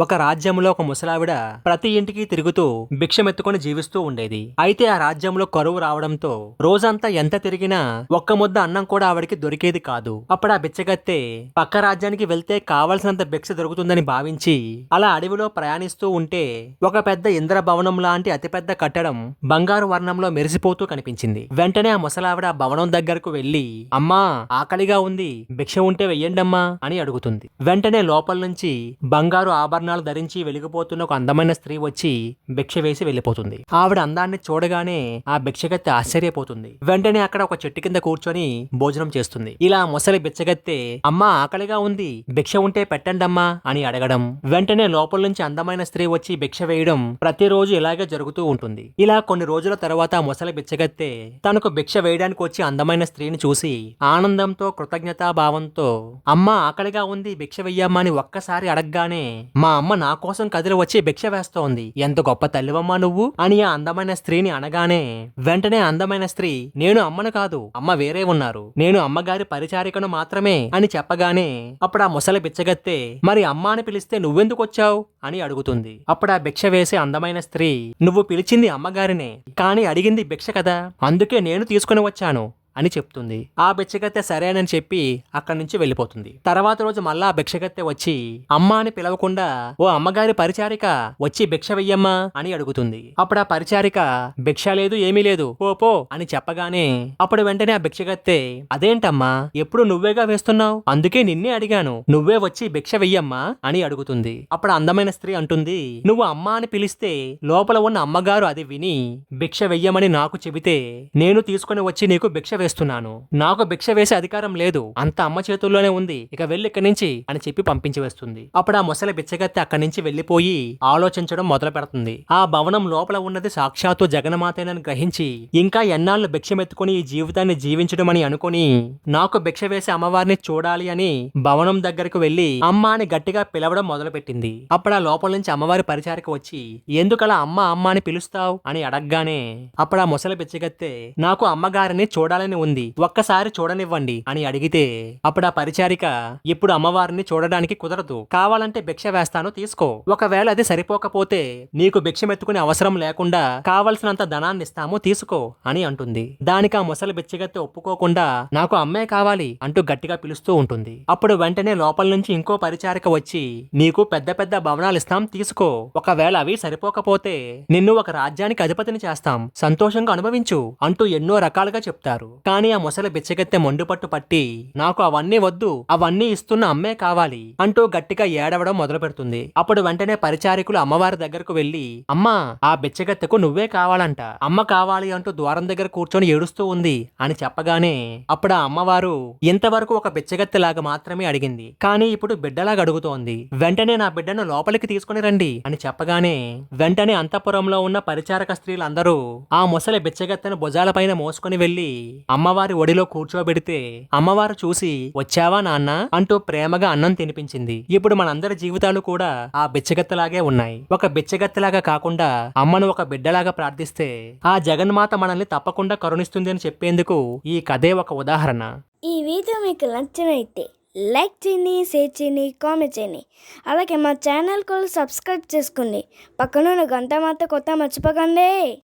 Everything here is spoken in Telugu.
ఒక రాజ్యంలో ఒక ముసలావిడ ప్రతి ఇంటికి తిరుగుతూ భిక్షమెత్తుకొని జీవిస్తూ ఉండేది. అయితే ఆ రాజ్యంలో కరువు రావడంతో రోజంతా ఎంత తిరిగినా ఒక్క ముద్ద అన్నం కూడా ఆవిడకి దొరికేది కాదు. అప్పుడు ఆ బిచ్చగత్తె పక్క రాజ్యానికి వెళ్తే కావలసినంత భిక్ష దొరుకుతుందని భావించి అలా అడవిలో ప్రయాణిస్తూ ఉంటే ఒక పెద్ద ఇంద్ర భవనం లాంటి అతిపెద్ద కట్టడం బంగారు వర్ణంలో మెరిసిపోతూ కనిపించింది. వెంటనే ఆ ముసలావిడ ఆ భవనం దగ్గరకు వెళ్ళి అమ్మా ఆకలిగా ఉంది. భిక్ష ఉంటే వెయ్యండమ్మా అని అడుగుతుంది. వెంటనే లోపల నుంచి బంగారు ఆభరణాలు ధరించి వెలిగిపోతున్న ఒక అందమైన స్త్రీ వచ్చి భిక్ష వేసి వెళ్ళిపోతుంది. ఆవిడ అందాన్ని చూడగానే ఆ భిక్షగత్తె ఆశ్చర్యపోతుంది. వెంటనే అక్కడ ఒక చెట్టు కింద కూర్చొని భోజనం చేస్తుంది. ఇలా ముసలి బిచ్చగత్తె అమ్మ ఆకలిగా ఉంది. భిక్ష ఉంటే పెట్టండమ్మా అని అడగడం. వెంటనే లోపల నుంచి అందమైన స్త్రీ వచ్చి భిక్ష వేయడం ప్రతిరోజు ఇలాగే జరుగుతూ ఉంటుంది. ఇలా కొన్ని రోజుల తర్వాత ముసలి బిచ్చగత్తె తనకు భిక్ష వేయడానికి వచ్చి అందమైన స్త్రీని చూసి ఆనందంతో కృతజ్ఞతా భావంతో అమ్మ ఆకలిగా ఉంది. భిక్ష వెయ్యమ్మా అని ఒక్కసారి అడగగానే మా అమ్మ నా కోసం కదిలి వచ్చి భిక్ష వేస్తోంది. ఎంత గొప్ప తల్లివమ్మా నువ్వు? అని ఆ అందమైన స్త్రీని అనగానే వెంటనే అందమైన స్త్రీ నేను అమ్మను కాదు అమ్మ వేరే ఉన్నారు. నేను అమ్మగారి పరిచారికను మాత్రమే అని చెప్పగానే అప్పుడు ఆ ముసలి బిచ్చగత్తే మరి అమ్మ అని పిలిస్తే నువ్వెందుకు వచ్చావు? అని అడుగుతుంది. అప్పుడు ఆ భిక్ష వేసే అందమైన స్త్రీ నువ్వు పిలిచింది అమ్మగారినే కానీ అడిగింది భిక్ష కదా అందుకే నేను తీసుకుని వచ్చాను. అని చెప్తుంది. ఆ భిక్షగత్తె సరేనని చెప్పి అక్కడి నుంచి వెళ్ళిపోతుంది. తర్వాత రోజు మళ్ళా ఆ భిక్షగత్తె వచ్చి అమ్మ అని పిలవకుండా ఓ అమ్మగారి పరిచారిక వచ్చి భిక్ష వెయ్యమ్మా అని అడుగుతుంది. అప్పుడు ఆ పరిచారిక భిక్ష లేదు ఏమీ లేదు పో పో అని చెప్పగానే అప్పుడు వెంటనే ఆ భిక్షగత్తె అదేంటమ్మా ఎప్పుడు నువ్వేగా వేస్తున్నావు? అందుకే నిన్నే అడిగాను నువ్వే వచ్చి భిక్ష వెయ్యమ్మా అని అడుగుతుంది. అప్పుడు అందమైన స్త్రీ అంటుంది నువ్వు అమ్మ అని పిలిస్తే లోపల ఉన్న అమ్మగారు అది విని భిక్ష వెయ్యమని నాకు చెబితే నేను తీసుకుని వచ్చి నీకు భిక్ష వేస్తున్నాను నాకు భిక్ష వేసే అధికారం లేదు. అంత అమ్మ చేతుల్లోనే ఉంది. ఇక వెళ్ళి ఇక్కడి నుంచి అని చెప్పి పంపించి వేస్తుంది. అప్పుడు ఆ ముసలి బిచ్చగత్తె అక్కడి నుంచి వెళ్ళిపోయి ఆలోచించడం మొదలు పెడుతుంది. ఆ భవనం లోపల ఉన్నది సాక్షాత్తు జగన్మాతేనని గ్రహించి ఇంకా ఎన్నాళ్ళు భిక్షమెత్తుకుని ఈ జీవితాన్ని జీవించడం అని అనుకుని నాకు భిక్ష వేసే అమ్మవారిని చూడాలి అని భవనం దగ్గరకు వెళ్ళి అమ్మ అని గట్టిగా పిలవడం మొదలు పెట్టింది అప్పుడు ఆ లోపల నుంచి అమ్మవారి పరిచారిక వచ్చి ఎందుకలా అమ్మ అమ్మ అని పిలుస్తావు? అని అడగగానే అప్పుడు ఆ ముసలి బిచ్చగత్తె నాకు అమ్మగారిని చూడాలని ఉంది. ఒక్కసారి చూడనివ్వండి అని అడిగితే అప్పుడు ఆ పరిచారిక ఇప్పుడు అమ్మవారిని చూడడానికి కుదరదు. కావాలంటే భిక్ష వేస్తాను తీసుకో. ఒకవేళ అది సరిపోకపోతే నీకు భిక్షమెత్తుకునే అవసరం లేకుండా కావలసినంత ధనాన్ని ఇస్తాము తీసుకో అని అంటుంది. దానికి ఆ ముసలి బిచ్చగత్తె ఒప్పుకోకుండా నాకు అమ్మే కావాలి అంటూ గట్టిగా పిలుస్తూ ఉంటుంది. అప్పుడు వెంటనే లోపల నుంచి ఇంకో పరిచారిక వచ్చి నీకు పెద్ద పెద్ద భవనాలు ఇస్తాం తీసుకో. ఒకవేళ అవి సరిపోకపోతే నిన్ను ఒక రాజ్యానికి అధిపతిని చేస్తాం. సంతోషంగా అనుభవించు అంటూ ఎన్నో రకాలుగా చెప్తారు. కానీ ఆ ముసలి బిచ్చగత్తె మొండుపట్టు పట్టి నాకు అవన్నీ వద్దు అవన్నీ ఇస్తున్న అమ్మే కావాలి అంటూ గట్టిగా ఏడవడం మొదలు పెడుతుంది అప్పుడు వెంటనే పరిచారికులు అమ్మవారి దగ్గరకు వెళ్ళి అమ్మా ఆ బిచ్చగత్తెకు నువ్వే కావాలంట. అమ్మ కావాలి అంటూ ద్వారం దగ్గర కూర్చొని ఏడుస్తూ ఉంది అని చెప్పగానే అప్పుడు ఆ అమ్మవారు ఇంతవరకు ఒక బిచ్చగత్తెలాగా మాత్రమే అడిగింది కానీ ఇప్పుడు బిడ్డలాగా అడుగుతోంది. వెంటనే నా బిడ్డను లోపలికి తీసుకుని రండి అని చెప్పగానే వెంటనే అంతఃపురంలో ఉన్న పరిచారక స్త్రీలందరూ ఆ ముసలి బిచ్చగత్తెను భుజాలపైన మోసుకొని వెళ్ళి అమ్మవారి ఒడిలో కూర్చోబెడితే అమ్మవారు చూసి వచ్చావా నాన్న? అంటూ ప్రేమగా అన్నం తినిపించింది. ఇప్పుడు మనందరి జీవితాలు కూడా ఆ బిచ్చగత్తలాగే ఉన్నాయి. ఒక బిచ్చగత్తలాగా కాకుండా అమ్మను ఒక బిడ్డలాగా ప్రార్థిస్తే ఆ జగన్మాత మనల్ని తప్పకుండా కరుణిస్తుంది అని చెప్పేందుకు ఈ కథే ఒక ఉదాహరణ. ఈ వీడియో మీకు నచ్చినైతే లైక్ చేయండి షేర్ చేయండి కామెంట్ చేయండి. అలాగే మా ఛానల్ కూడా సబ్స్క్రైబ్ చేసుకోండి. పక్కన ఉన్న గంట మాత్రం కొత్త మర్చిపోకండి.